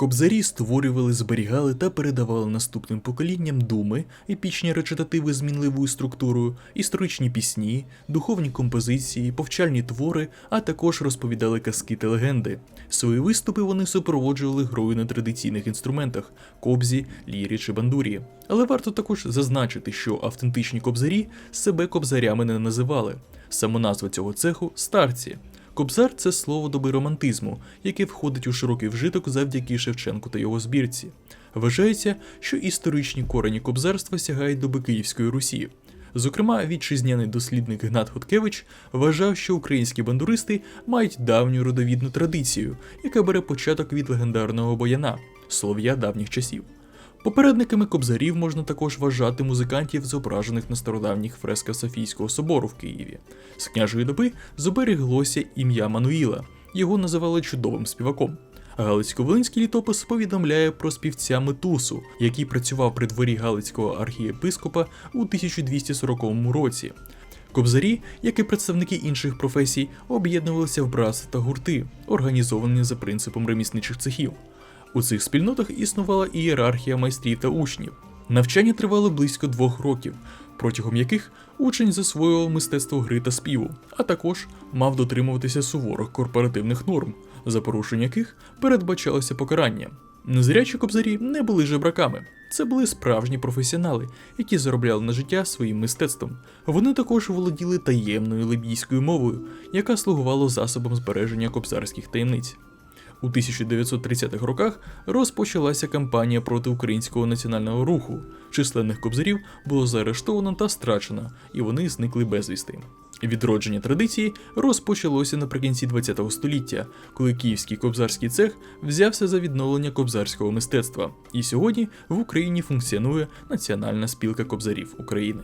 Кобзарі створювали, зберігали та передавали наступним поколінням думи, епічні речитативи з мінливою структурою, історичні пісні, духовні композиції, повчальні твори, а також розповідали казки та легенди. Свої виступи вони супроводжували грою на традиційних інструментах кобзі, лірі чи бандурі. Але варто також зазначити, що автентичні кобзарі себе кобзарями не називали. Самоназва цього цеху старці. Кобзар це слово доби романтизму, яке входить у широкий вжиток завдяки Шевченку та його збірці. Вважається, що історичні корені кобзарства сягають доби Київської Русі. Зокрема, вітчизняний дослідник Гнат Хоткевич вважав, що українські бандуристи мають давню родовідну традицію, яка бере початок від легендарного бояна слов'я давніх часів. Попередниками кобзарів можна також вважати музикантів, зображених на стародавніх фресках Софійського собору в Києві. З княжої доби збереглося ім'я Мануїла, його називали чудовим співаком. Галицько-Волинський літопис повідомляє про співця Метусу, який працював при дворі Галицького архієпископа у 1240 році. Кобзарі, як і представники інших професій, об'єднувалися в братства та гурти, організовані за принципом ремісничих цехів. У цих спільнотах існувала ієрархія майстрів та учнів. Навчання тривало близько двох років, протягом яких учень засвоював мистецтво гри та співу, а також мав дотримуватися суворих корпоративних норм, за порушення яких передбачалося покарання. Незрячі кобзарі не були жебраками. Це були справжні професіонали, які заробляли на життя своїм мистецтвом. Вони також володіли таємною либійською мовою, яка слугувала засобом збереження кобзарських таємниць. У 1930-х роках розпочалася кампанія проти українського національного руху. Численних кобзарів було заарештовано та страчено, і вони зникли безвісти. Відродження традиції розпочалося наприкінці ХХ століття, коли київський кобзарський цех взявся за відновлення кобзарського мистецтва. І сьогодні в Україні функціонує Національна спілка кобзарів України.